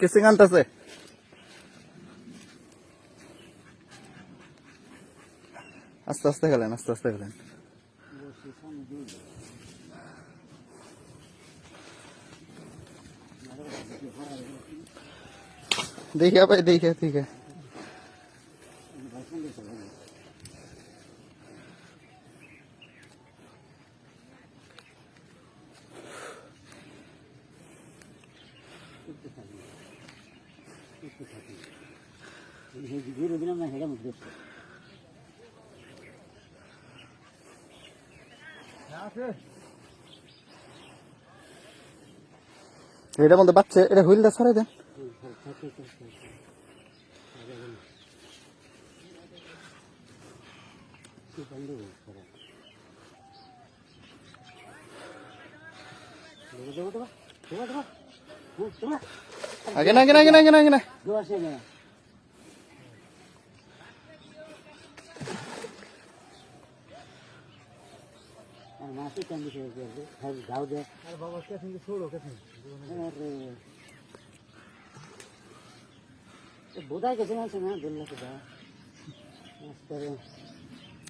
Casing আনতেছে আস্তে আস্তে খেলেন আস্তে আস্তে খেলেন দেখে ভাই হেঁটে মুখে এটার মধ্যে বাচ্চা এটা হুইলটা ছড়াই দেন। আগে না আগে না আগে না আগে না আগে না সে না গেছে না।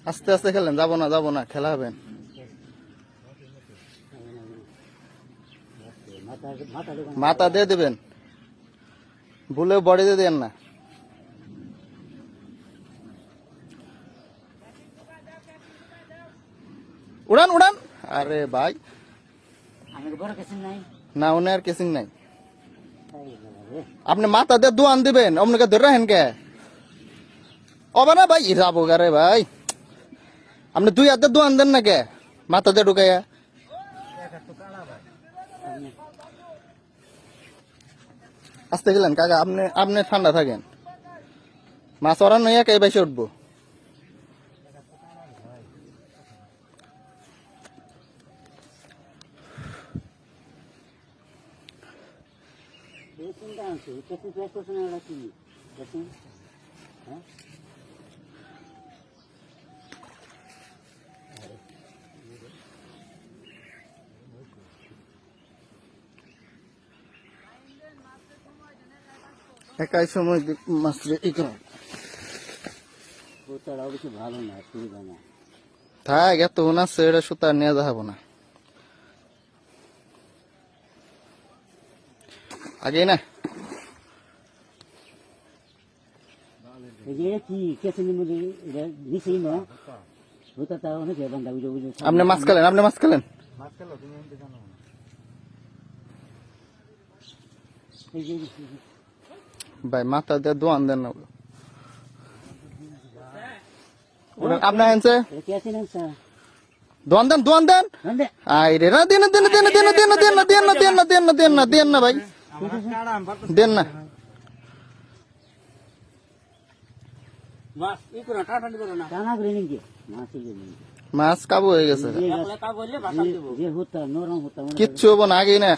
আস্তে আস্তে খেলেন, যাব না যাব না, খেলা হবেন মাথা দিয়ে দেবেন। ভুলে বডি দিয়ে দেন না। উড়ান উড়ান। আরে ভাই। না উনি আর কেসিং নাই। আপনি মাথা দিয়ে দোয়ান দিবেন আপনাকে ধরে রাখেন কে? অবা না ভাই যাব রে ভাই। আপনি দুই হাতে দোয়ান দেন না কে? মাথা দিয়ে ঢুকাইয়া। আস্তে গেলেন, কাকা, আপনি আপনি ঠান্ডা থাকেন। মাছ ওরা নইয়া কে বেশি উঠবো। পেশেন্টটা আছে পেশেন্ট পেশ করছে না ওরা কি হ্যাঁ? একাই সময় দি- মাছ ই করে। কিছু ভালো না সুবিধা না। থাক এত আছে এটা সুতা নিয়ে যাব না। আগে না। না। আপনি মাছ খেলেন আপনি মাছ খেলেন? ভাই মাথা দিয়ে দোয়ান দেন না ওরা- আপনি আনছে এটা কি আছে না স্যার দোয়ান দেন দোয়ান দেন আই রে না দেন দেন দেন দেন দেন দেন না দেন না দেন না দেন না দেন না দেন না ভাই দেন না মাছ কাবু হয়ে গেছে যে হতা নরম হতা মনে কিচ্ছু হব না আগেই না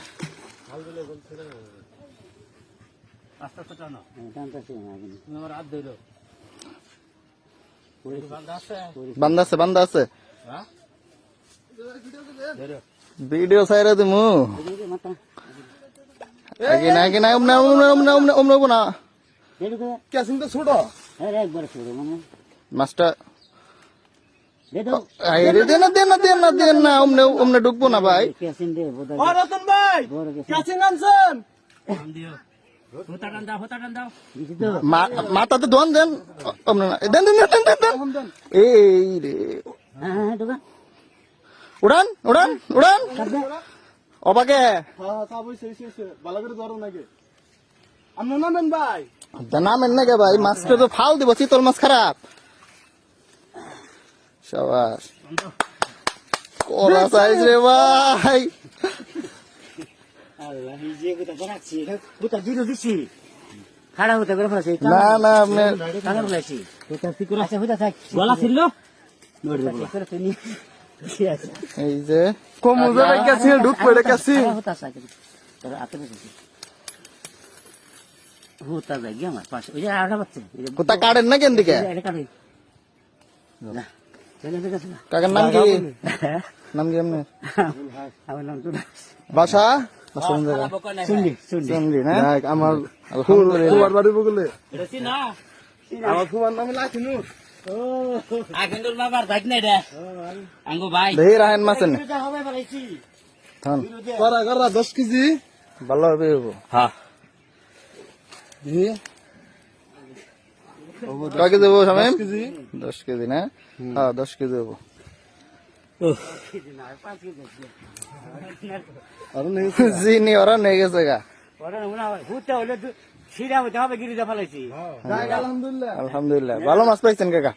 টানতাছে না আগে বান্দা আছে বান্দা আছে ভিডিও সাইরা দিমু এই যে মাথা আগে না আগে না উমনা উমনা উমনা উমনা উমনা উমনা দেখো কেসিং তো ছোট আরে একবার ছোড়ো মানে মাছটা দেখো আই না দেন না দেন না দেন না উমনে উমনে ঢুকবো না ভাই দে রতন আনছেন মাথাতে দোয়ান দেন। দেন দেন দেন দেন দেন দেন। এই রে। হ্যাঁ হ্যাঁ উড়ান উড়ান উড়ান। অবাকে। হ্যাঁ নামেন ভাই। নামেন না কে ভাই? মাছটা তো ফাল দিব চিতল মাছ খারাপ। সাবাস। কলা সাইজ রে ভাই। আল্লাহ এই যে কোথা বানাচ্ছি। এটা কোথা দিছি। খাড়া হতে করে ফেলাছি না না আপনি কানে ফেলাছি কোথা কি করে আছে হইতা থাক। গলা ছিল? নড়ে দেবো করে তুমি ঠিক আছে। এই যে কমু যাবে কাছে ঢুক পড়ে কাছে হতা আছে তোর আতে বসেছি হতা যায় গিয়ে আমার পাশে। ওই যে আড়া বাচ্চা। কোথা কাটেন না কেন দিকে? এটা না কাকার নাম কি? নাম কি আমার নাম তো বাসা? আমার আলহামদুলিল্লাহ। বাড়ি বগলে আমার কুমার নামে লাঠিনু আগেন্দুর বাবার ভাগ নাই রে। আঙ্গু ভাই। দেখি রাহেন মাছ নে। এটা হবে বলাইছি থান করা করা দশ কেজি। ভালো হবে হব। হ্যাঁ। কয় কেজি হব কেজি। দশ কেজি না? হ্যাঁ দশ কেজি হব। নেই চিনি ওরা নিয়ে গেছে গা। হয়। আলহামদুলিল্লাহ। ভালো মাছ পাইছেন কাকা